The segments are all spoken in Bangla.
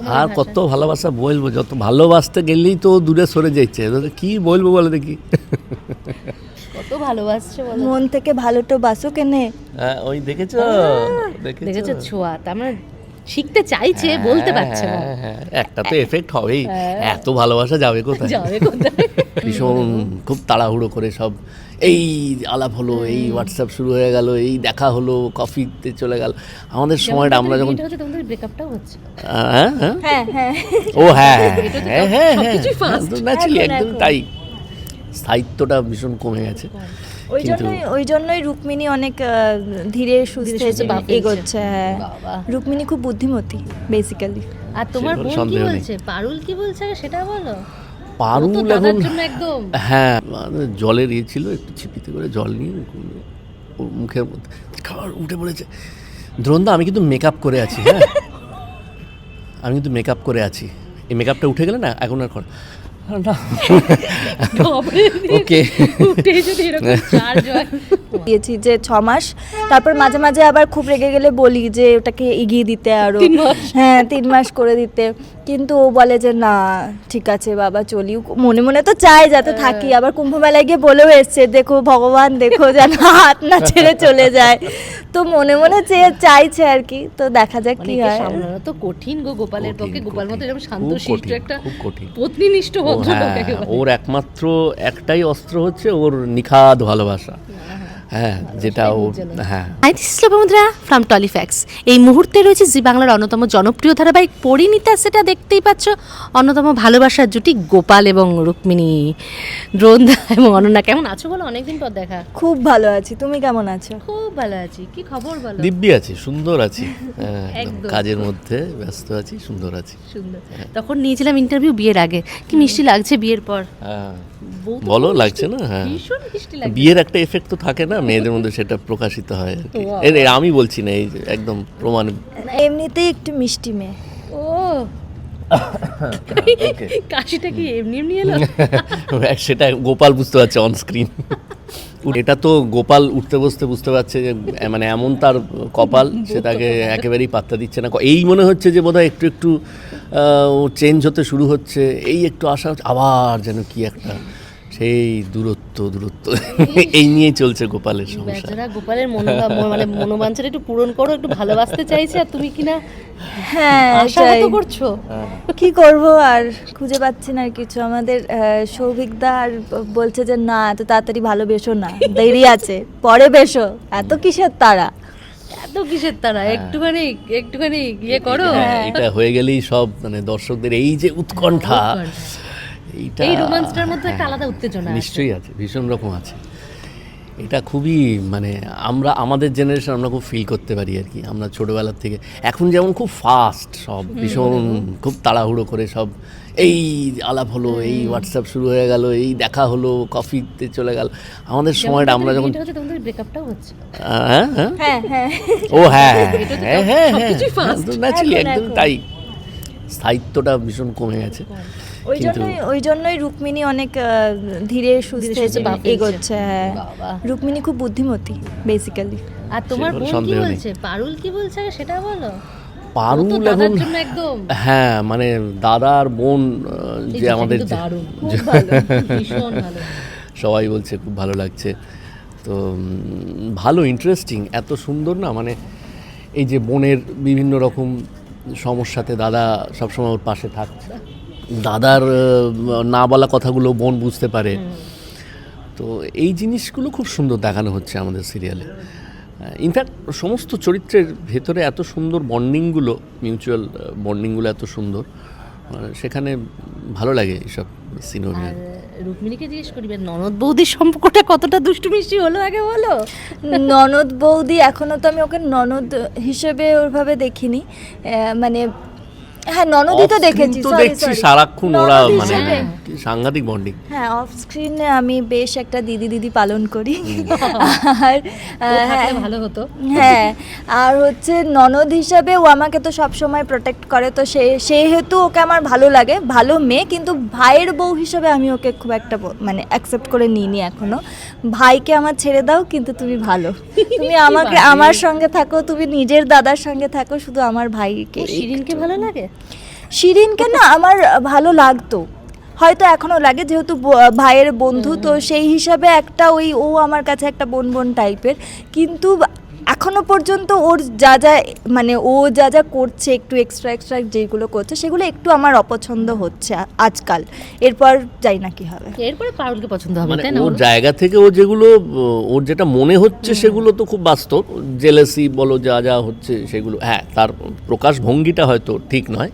আর কত ভালোবাসা বলব যত ভালোবাসতে গেলেই তো দূরে সরে যাচ্ছে কি বলব বলে দেখি। কত ভালোবাসছে মন থেকে ভালোটো বাসো কেনে হ্যাঁ ওই দেখেছ? দেখেছ? ছোঁয়া তার মানে শিখতে চাইছে বলতে পারছে না। হ্যাঁ, হ্যাঁ, একটা তো এফেক্ট হবেই। এত ভালোবাসা যাবে কোথায়? যাবে কোথায়? ভীষণ খুব তাড়াহুড়ো করে সব এই আলাপ হলো এই হোয়াটসঅ্যাপ শুরু হয়ে গেল এই দেখা হলো কফিতে চলে গেল। আমাদের সময়টা আমরা যখন হচ্ছে তোমাদের ব্রেকআপটাও হচ্ছে। হ্যাঁ হ্যাঁ। হ্যাঁ হ্যাঁ। ও হ্যাঁ হ্যাঁ হ্যাঁ হ্যাঁ হ্যাঁ। ন্যাচারালি এখন, একদম তাই। স্থায়িত্বটা ভীষণ কমে গেছে। ওই জন্যই ওই জন্যই রুক্মিণী অনেক ধীরে সুস্থে সুস্থে পা ফেলছে। এগোচ্ছে। হ্যাঁ। রুক্মিণী খুব বুদ্ধিমতী বেসিক্যালি আর তোমার বোন কি বলছে? পারুল কি বলছে সেটা বলো। পারুল এখন হ্যাঁ মানে জলের ইয়ে ছিল একটু ছিপিতে করে জল নিয়ে ওর মুখের মধ্যে খাবার উঠে পড়েছে। দ্রন্দা আমি কিন্তু মেকআপ করে আছি হ্যাঁ? আমি কিন্তু মেকআপ করে আছি। এই মেকআপটা উঠে গেলে না এখন আর ওকে। উঠে যদি এরকম চার্জ হয়। দিয়েছি যে ছ মাস। তারপর মাঝে মাঝে আবার খুব রেগে গেলে বলি যে ওটাকে এগিয়ে দিতে আরও। হ্যাঁ তিন মাস করে দিতে। কিন্তু ও বলে যে না ঠিক আছে বাবা চলি মনে মনে তো চায় যাতে। থাকি। আবার কুম্ভ মেলায় গিয়ে বলেও এসছে দেখো ভগবান দেখো যেন হাত না ছেড়ে চলে যায়। তো মনে মনে চেয়ে চাইছে আর কি। তো দেখা যাক মানে কি হয়। তো কঠিন গো গোপালের পক্ষে। গোপাল মতো এরকম শান্ত শিষ্ট একটা। পত্নীনিষ্ঠ হ্যাঁ। ওর একমাত্র একটাই অস্ত্র হচ্ছে ওর নিখাদ ভালোবাসা। হ্যাঁ যেটা হ্যাঁ। ফ্রম টলিফ্যাক্স এই মুহূর্তে রয়েছে জি বাংলার অন্যতম জনপ্রিয় ধারাবাহিক পরিণীতা সেটা দেখতেই পাচ্ছ। অন্যতম ভালোবাসার জুটি গোপাল এবং রুক্মিণী। দ্রোন্দা এবং অনন্যা কেমন আছো বলো? অনেকদিন পর দেখা। খুব ভালো আছি। তুমি কেমন আছো? খুব ভালো আছি। কি খবর বলো? দিব্যি আছি সুন্দর আছি। হ্যাঁ। কাজের মধ্যে ব্যস্ত আছি সুন্দর আছি। সুন্দর। তখন নিয়েছিলাম ইন্টারভিউ বিয়ের আগে। কি মিষ্টি লাগছে বিয়ের পর? হ্যাঁ। বলো লাগছে না? হ্যাঁ। মিষ্টি বিয়ের একটা এফেক্ট তো থাকে না। মেয়েদের মধ্যে সেটা প্রকাশিত হয় আর কি। আমি বলছি না এই যে একদম প্রমাণ। এমনিতেই একটু মিষ্টি মেয়ে। ও. কাশিটা কি এমনি এমনি এলো? সেটা গোপাল বুঝতে পারছে অন স্ক্রিন এটা তো গোপাল উঠতে বসতে বুঝতে পারছে যে মানে এমন তার কপাল সেটাকে একেবারেই পাত্তা দিচ্ছে না। এই মনে হচ্ছে যে বোধহয় একটু একটু ও চেঞ্জ হতে শুরু হচ্ছে। এই একটু আশা হচ্ছে আবার যেন কি একটা সেই দূরত্ব দূরত্ব। এই নিয়েই চলছে গোপালের সমস্যা বেচারা গোপালের মনোবা মানে মনোবাঞ্ছাটা একটু পূরণ করো একটু ভালোবাসতে চাইছে আর তুমি কিনা হ্যাঁ। তো করছ? কি করব আর খুঁজে পাচ্ছি না আর কিছু। আমাদের আহ, সৌভিকদা আর বলছে যে না এত তাড়াতাড়ি ভালো ভালোবেসো না দেরি আছে পরে বেসো এত কিসের তারা এত কিসের তারা একটুখানি একটুখানি ইয়ে করো। হ্যাঁ, এটা হয়ে গেলেই সব মানে দর্শকদের এই যে উৎকণ্ঠা। এইটা এই রোমান্সটার মধ্যে একটা আলাদা উত্তেজনা আছে। নিশ্চয়ই আছে ভীষণ রকম আছে। এটা খুবই মানে আমরা আমাদের জেনারেশন আমরা খুব ফিল করতে পারি আর কি। আমরা ছোটোবেলার থেকে এখন যেমন খুব ফাস্ট সব ভীষণ খুব তাড়াহুড়ো করে সব এই আলাপ হলো এই হোয়াটসঅ্যাপ শুরু হয়ে গেল এই দেখা হলো কফিতে চলে গেল। আমাদের সময়টা আমরা যখন হ্যাঁ হ্যাঁ। হ্যাঁ হ্যাঁ। ও হ্যাঁ হ্যাঁ হ্যাঁ হ্যাঁ একদম তাই। স্থায়িত্বটা ভীষণ কমে গেছে। ওই জন্যই ওই জন্যই রুক্মিণী অনেক ধীরে সুস্থে। এগোচ্ছে হ্যাঁ। রুক্মিণী খুব বুদ্ধিমতী বেসিক্যালি আর তোমার বোন কি বলছে? পারুল কি বলছে সেটা বলো। পারুল এখন হ্যাঁ মানে দাদা আর বোন যে আমাদের সবাই বলছে খুব ভালো লাগছে। তো ভালো ইন্টারেস্টিং এত সুন্দর না? মানে এই যে বোনের বিভিন্ন রকম সমস্যাতে দাদা সবসময় ওর পাশে থাকছে। দাদার না বলা কথাগুলো বোন বুঝতে পারে। তো এই জিনিসগুলো খুব সুন্দর দেখানো হচ্ছে আমাদের সিরিয়ালে। ইনফ্যাক্ট সমস্ত চরিত্রের ভেতরে এত সুন্দর বন্ডিংগুলো মিউচুয়াল বন্ডিংগুলো এত সুন্দর সেখানে ভালো লাগে এইসব আর রুক্মিণীকে জিজ্ঞেস করি ননদ বৌদির সম্পর্কটা কতটা দুষ্টু মিষ্টি হলো আগে বলো? ননদ বৌদি এখনও তো আমি ওকে ননদ হিসেবে ওরভাবে দেখিনি। মানে হ্যাঁ ননদই তো দেখেছি তো দেখছি সারাক্ষণ ওরা মানে সাংঘাতিক বন্ডিং হ্যাঁ অফ স্ক্রিনে আমি বেশ একটা দিদি দিদি পালন করি। আর হ্যাঁ ভালো হতো। হ্যাঁ আর হচ্ছে ননদ হিসাবে ও আমাকে তো সব সময় প্রোটেক্ট করে তো সে সেহেতু ওকে আমার ভালো লাগে ভালো মেয়ে কিন্তু ভাইয়ের বউ হিসাবে আমি ওকে খুব একটা মানে অ্যাকসেপ্ট করে নিইনি এখনও। ভাইকে আমার ছেড়ে দাও কিন্তু তুমি ভালো। তুমি আমাকে আমার সঙ্গে থাকো তুমি নিজের দাদার সঙ্গে থাকো শুধু আমার ভাইকে শিরিনকে ভালো লাগে? শিরিনকে না আমার ভালো লাগতো। হয়তো এখনও লাগে যেহেতু ভাইয়ের বন্ধু তো সেই হিসাবে একটা ওই ও আমার কাছে একটা বোন বোন টাইপের কিন্তু এখনও পর্যন্ত ওর যা যা মানে ও যা যা করছে একটু এক্সট্রা এক্সট্রা যেগুলো করছে সেগুলো একটু আমার অপছন্দ হচ্ছে আজকাল। এরপর যাই না কি হবে। এরপরে পারুলকে পছন্দ হবে মানে তাই না ওর জায়গা থেকে ও যেগুলো ওর যেটা মনে হচ্ছে সেগুলো তো খুব বাস্তব। জেলেসি বলো যা যা হচ্ছে সেগুলো হ্যাঁ তার প্রকাশ ভঙ্গিটা হয়তো ঠিক নয়।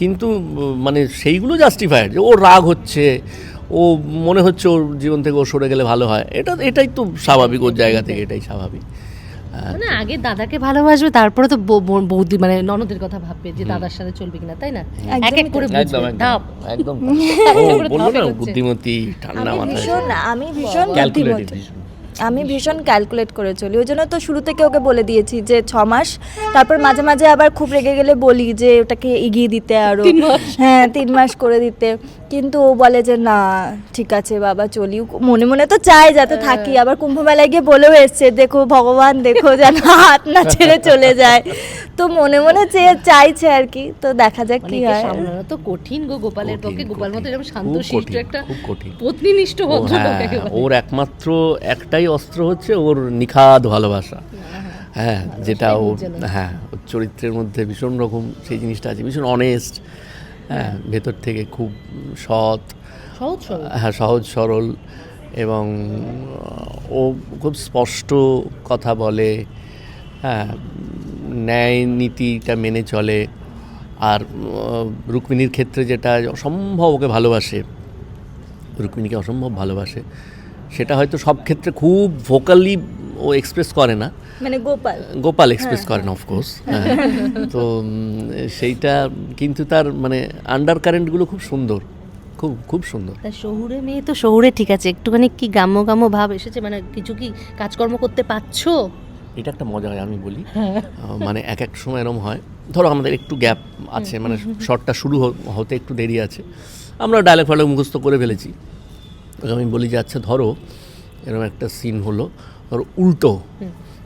কিন্তু মানে সেইগুলো জাস্টিফাইড যে ওর রাগ হচ্ছে ও মনে হচ্ছে ওর জীবন থেকে ও সরে গেলে ভালো হয়। এটা এটাই তো স্বাভাবিক ওর জায়গা থেকে এটাই স্বাভাবিক। মানে আগে দাদাকে ভালোবাসবে তারপরে তো বৌদি মানে ননদের কথা ভাববে যে দাদার সাথে চলবে কিনা তাই না? এক এক করে একদম বুঝবে ধাপ একদম। ও না বুদ্ধিমতী ঠান্ডা আমি মাথায়। ভীষণ আমি ভীষণ বুদ্ধিমতী। আমি ভীষণ। ক্যালকুলেট করে চলি। ওই জন্য তো শুরু থেকে ওকে বলে দিয়েছি যে ছ মাস তারপর মাঝে মাঝে আবার খুব রেগে গেলে বলি যে ওটাকে এগিয়ে দিতে আরও। হ্যাঁ তিন মাস করে দিতে। কিন্তু ও বলে যে না ঠিক আছে বাবা চলি মনে মনে তো চায় যাতে থাকি। আবার কুম্ভ মেলায় গিয়ে বলেও এসছে দেখো ভগবান দেখো যেন হাত না ছেড়ে চলে যায়। তো মনে মনে চেয়ে চাইছে আর কি। তো দেখা যাক মানে কি হয়। সামলানো তো কঠিন গো গোপালের পক্ষে। গোপাল মতো এরকম শান্ত শিষ্ট একটা খুব কঠিন। পত্নীনিষ্ঠ ভদ্রলোক হ্যাঁ, ওর একমাত্র একটাই অস্ত্র হচ্ছে ওর নিখাদ ভালোবাসা। হ্যাঁ যেটা ও হ্যাঁ ওর চরিত্রের মধ্যে ভীষণ রকম সেই জিনিসটা আছে ভীষণ অনেস্ট হ্যাঁ ভেতর থেকে খুব সৎ সহজ হ্যাঁ সহজ সরল এবং ও খুব স্পষ্ট কথা বলে হ্যাঁ ন্যায় নীতিটা মেনে চলে। আর রুক্মিণীর ক্ষেত্রে যেটা অসম্ভব ওকে ভালোবাসে রুক্মিণীকে অসম্ভব ভালোবাসে সেটা হয়তো সব ক্ষেত্রে খুব ভোকালি ও এক্সপ্রেস করে না মানে গোপাল। গোপাল এক্সপ্রেস করেন অফকোর্স তো সেইটা কিন্তু তার মানে আন্ডার কারেন্টগুলো খুব সুন্দর খুব খুব সুন্দর। শহুরে মেয়ে তো শহুরে ঠিক আছে একটুখানি কি গাম্য গাম্য ভাব এসেছে? মানে কিছু কি কাজকর্ম করতে পারছ? এটা একটা মজা হয় আমি বলি। আহ, মানে এক এক সময় এরম হয়। ধরো আমাদের একটু গ্যাপ আছে মানে শর্টটা শুরু হতে একটু দেরি আছে। আমরা ডায়লগ ফায়লগ মুখস্থ করে ফেলেছি। আমি বলি যে আচ্ছা ধরো এরকম একটা সিন হলো ধরো উল্টো।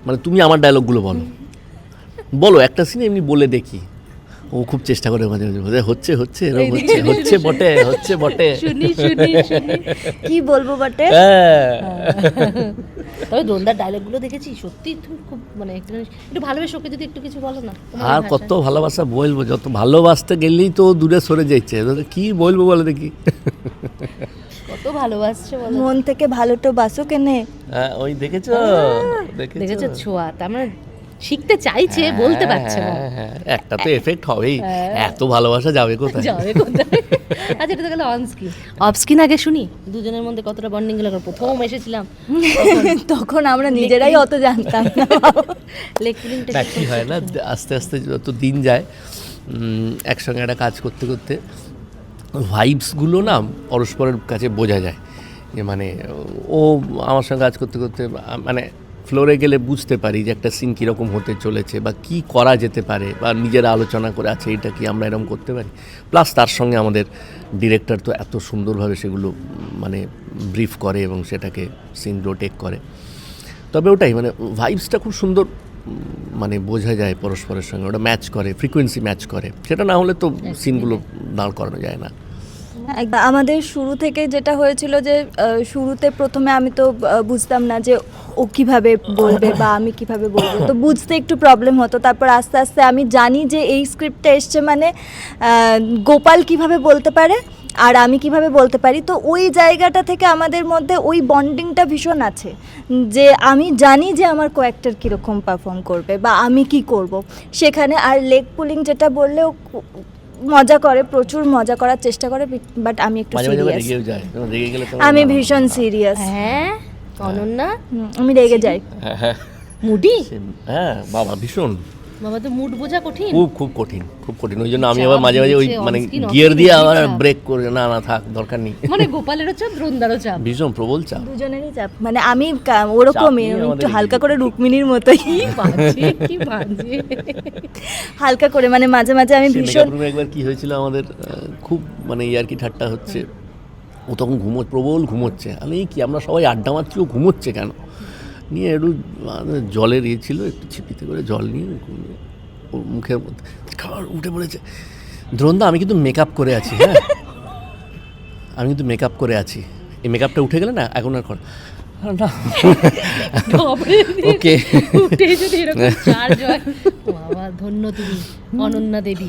মানে তুমি আমার ডায়লগগুলো বলো। বলো একটা সিনে এমনি বলে দেখি। ও খুব চেষ্টা করে মাঝে মাঝে হচ্ছে হচ্ছে এরকম হচ্ছে হচ্ছে বটে হচ্ছে বটে। শুনি শুনি শুনি। কি বলব বটে? হ্যাঁ। তবে দ্রোণদার ডায়লগগুলো দেখেছি সত্যি তুমি খুব মানে একটু একটু ভালোবেসে ওকে যদি একটু কিছু বলো না আর কত ভালোবাসা বলব যত ভালোবাসতে গেলেই তো দূরে সরে যাচ্ছে কি বলব বলে দেখি। ভালোবাসছে বলো। মন থেকে ভালো তো বাসো কেনে হ্যাঁ ওই দেখেছ? দেখেছ? ছোঁয়া তার মানে শিখতে চাইছে বলতে পারছে না। হ্যাঁ, হ্যাঁ, একটা তো এফেক্ট হবেই। এত ভালোবাসা যাবে কোথায়? যাবে কোথায়? আচ্ছা এটা তো গেল অন স্ক্রিন অফ স্ক্রিন আগে শুনি দুজনের মধ্যে কতটা বন্ডিং গেল প্রথম এসেছিলাম। তখন আমরা নিজেরাই অত জানতাম না। লেগ কি হয় না আস্তে আস্তে যত দিন যায় একসঙ্গে একটা কাজ করতে করতে ভাইবসগুলো না পরস্পরের কাছে বোঝা যায়। যে মানে ও আমার সঙ্গে কাজ করতে করতে মানে ফ্লোরে গেলে বুঝতে পারি যে একটা সিন কীরকম হতে চলেছে বা কি করা যেতে পারে বা নিজেরা আলোচনা করে আছে এটা কি আমরা এরকম করতে পারি? প্লাস তার সঙ্গে আমাদের ডিরেক্টর তো এত সুন্দরভাবে সেগুলো মানে ব্রিফ করে এবং সেটাকে সিন টেক করে। তবে ওটাই মানে ভাইবসটা খুব সুন্দর মানে বোঝা যায় পরস্পরের সঙ্গে। ওটা ম্যাচ করে ফ্রিকোয়েন্সি ম্যাচ করে। সেটা না হলে তো সিনগুলো দাঁড় করানো যায় না। আমাদের শুরু থেকে যেটা হয়েছিল যে শুরুতে প্রথমে আমি তো বুঝতাম না যে ও কীভাবে বলবে বা আমি কীভাবে বলব। তো বুঝতে একটু প্রবলেম হতো। তারপর আস্তে আস্তে আমি জানি যে এই স্ক্রিপ্টটা এসছে মানে গোপাল কীভাবে বলতে পারে আর আমি কীভাবে বলতে পারি। তো ওই জায়গাটা থেকে আমাদের মধ্যে ওই বন্ডিংটা ভীষণ আছে যে, আমি জানি যে আমার কোয়াক্টার কীরকম পারফর্ম করবে বা আমি কি করব। সেখানে আর লেগ পুলিং যেটা বললেও মজা করে প্রচুর মজা করার চেষ্টা করে বাট আমি একটু সিরিয়াস আমি ভীষণ সিরিয়াস হ্যাঁ অনন্যা আমি রেগে যাই। হ্যাঁ, হ্যাঁ, মুডি? হ্যাঁ বাবা ভীষণ। বাবা তো মুড বোঝা কঠিন? খুব খুব কঠিন খুব কঠিন। ওই জন্য আমি আবার মাঝে মাঝে ওই মানে গিয়ার দিয়ে আবার ব্রেক করে না না থাক দরকার নেই। মানে গোপালেরও চাপ দ্রোণদারও চাপ? ভীষণ প্রবল চাপ। দুজনেরই চাপ। মানে আমি ওরকমই একটু হালকা করে রুক্মিণীর মতোই। কি বাজে হালকা করে মানে মাঝে মাঝে আমি ভীষণ একবার কি হয়েছিল আমাদের খুব মানে ইয়ার কি ঠাট্টা হচ্ছে। ও তখন ঘুমো প্রবল ঘুমোচ্ছে। আমি কি আমরা সবাই আড্ডা মারছি ও ঘুমোচ্ছে কেন? নিয়ে একটু মানে জলের ইয়ে ছিল, একটু ছিপিতে করে জল নিয়ে ওর মুখের মধ্যে খাবার উঠে পড়েছে। দ্রোনদা আমি কিন্তু মেকআপ করে আছি হ্যাঁ? আমি কিন্তু মেকআপ করে আছি। এই মেকআপটা উঠে গেলে না, এখন আর কর- না ওকে উঠে যদি এরকম চার্জ হয় বাবা ধন্য তুমি অনন্যা দেবী।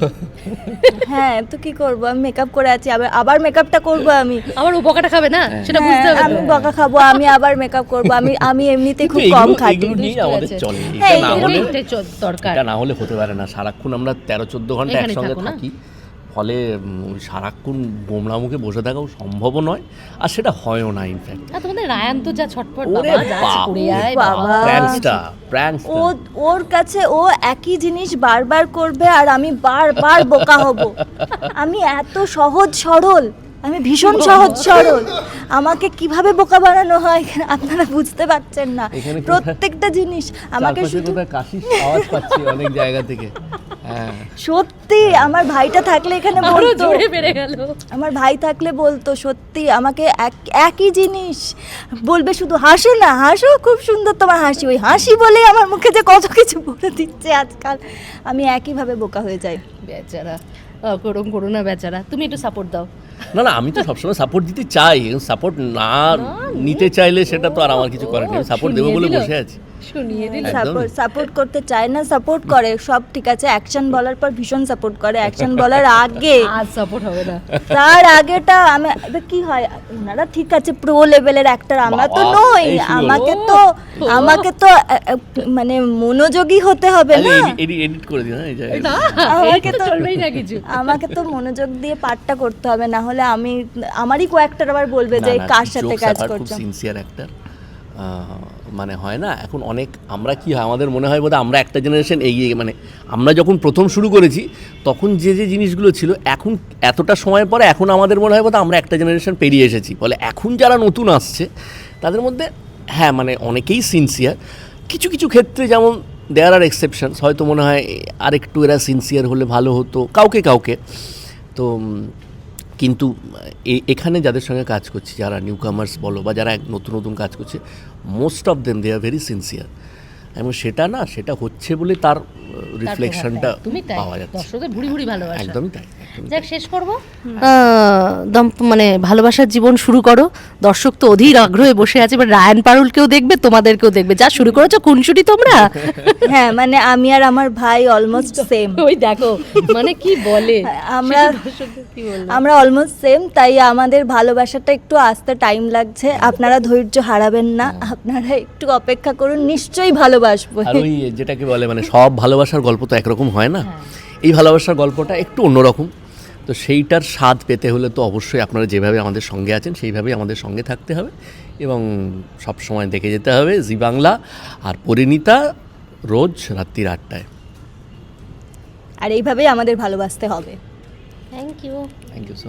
হ্যাঁ তো কি করব? আমি মেকআপ করে আছি আবার আবার মেকআপটা করব আমি। আবার ও বকাটা খাবে না? সেটা হ্যাঁ, বুঝতে হবে। আমি বকা খাব আমি আবার মেকআপ করব আমি আমি এমনিতে খুব কম এগুলো- খাটি এগুলো নিয়ে আমাদের চলে। হ্যাঁ, এটা না হলে দরকার এটা না হলে হতে পারে না। সারাক্ষণ আমরা তেরো চোদ্দ ঘণ্টা এখানেই একসঙ্গে থাকি। ফলে সারাক্ষণ গোমড়া মুখে বসে থাকাও সম্ভবও নয় আর সেটা হয়ও না ইনফ্যাক্ট তোমাদের রায়ান তো যা ছটপট বাবা যা করে আয় বাবা। বাবা। প্র্যাঙ্কস্টার ও ওর কাছে ও একই জিনিস বারবার করবে আর আমি বারবার বোকা হব। আমি এত সহজ সরল আমি ভীষণ সহজ সরল। আমাকে কীভাবে বোকা বানানো হয় আপনারা বুঝতে পারছেন না। প্রত্যেকটা জিনিস আমাকে শুধু কাশির আওয়াজ পাচ্ছি অনেক জায়গা থেকে। সত্যি আমার ভাইটা থাকলে এখানে আরও বলতো। জোরে বেড়ে গেল। আমার ভাই থাকলে বলতো সত্যি আমাকে এক- একই জিনিস বলবে শুধু হাসো না হাসো খুব সুন্দর তোমার হাসি। ওই হাসি বলে আমার মুখে যে কত কিছু বলে দিচ্ছে আজকাল। আমি একইভাবে বোকা হয়ে যাই। বেচারা করুন করো না বেচারা তুমি একটু সাপোর্ট দাও। না না আমি তো সবসময় সাপোর্ট দিতে চাই সাপোর্ট না নিতে চাইলে সেটা তো আর আমার কিছু করার নেই। সাপোর্ট দেবো বলে। বসে আছি। শুনিয়ে দিল। সাপোর্ট সাপোর্ট করতে চায় না সাপোর্ট করে। সব ঠিক আছে অ্যাকশন বলার পর ভীষণ সাপোর্ট করে। অ্যাকশন বলার আগে। আজ সাপোর্ট হবে না। তার আগেটা আমি কি হয়? ওনারা ঠিক আছে প্রো লেভেলের অ্যাক্টর আমরা তো নই। আমাকে তো আমাকে তো মানে মনোযোগী হতে হবে না। এডিট করে দিন হ্যাঁ এই আমাকে তো তো- চলবেই না কিছু। আমাকে তো মনোযোগ দিয়ে পাঠটা করতে হবে না হলে আমি আমারই কয়েকটার আবার বলবে যে কার সাথে কাজ করছ। সিনসিয়ার অ্যাক্টর মানে হয় না, এখন অনেক, আমরা কি হয়, আমাদের মনে হয় বোধহয় আমরা একটা জেনারেশন এগিয়ে মানে আমরা যখন প্রথম শুরু করেছি, তখন যে যে জিনিসগুলো ছিল, এখন এতটা সময় পরে এখন আমাদের মনে হয় বোধহয় আমরা একটা জেনারেশন পেরিয়ে এসেছি। ফলে এখন যারা নতুন আসছে, তাদের মধ্যে হ্যাঁ মানে অনেকেই সিনসিয়ার কিছু কিছু ক্ষেত্রে যেমন দেয়ার আর এক্সেপশনস হয়তো মনে হয়, আরেকটু এরা সিনসিয়ার হলে ভালো হতো, কাউকে কাউকে। তো কিন্তু এখানে যাদের সঙ্গে কাজ করছি যারা নিউ কামার্স বলো বা যারা এক নতুন নতুন কাজ করছে most of them they are very sincere এবং সেটা না সেটা হচ্ছে বলে তার রিফ্লেকশনটা পাওয়া যাচ্ছে। দর্শকদের ভুড়ি ভুড়ি ভালো একদমই তাই। যাক শেষ করব? দম মানে ভালোবাসার জীবন শুরু করো। দর্শক তো অধীর আগ্রহে বসে আছে এবার রায়ান পারুলকেও দেখবে তোমাদেরকেও দেখবে। যা শুরু করেছ খুনসুটি তোমরা? হ্যাঁ মানে আমি আর আমার ভাই অলমোস্ট সেম ওই দেখো মানে কি বলে? আমরা আমরা অলমোস্ট সেম তাই আমাদের ভালোবাসাটা একটু আসতে টাইম লাগছে। আপনারা ধৈর্য হারাবেন না আপনারা একটু অপেক্ষা করুন নিশ্চয়ই ভালোবাসবো। আর ওই যেটাকে বলে মানে সব ভালোবাসার গল্প তো একরকম হয় না? এই ভালোবাসার গল্পটা একটু অন্যরকম। তো সেইটার স্বাদ পেতে হলে তো অবশ্যই আপনারা যেভাবে আমাদের সঙ্গে আছেন সেইভাবেই আমাদের সঙ্গে থাকতে হবে এবং সব সময় দেখে যেতে হবে জি বাংলা আর পরিণীতা রোজ রাত্রির আটটায়। আর এইভাবেই আমাদের ভালোবাসতে হবে। Thank you thank you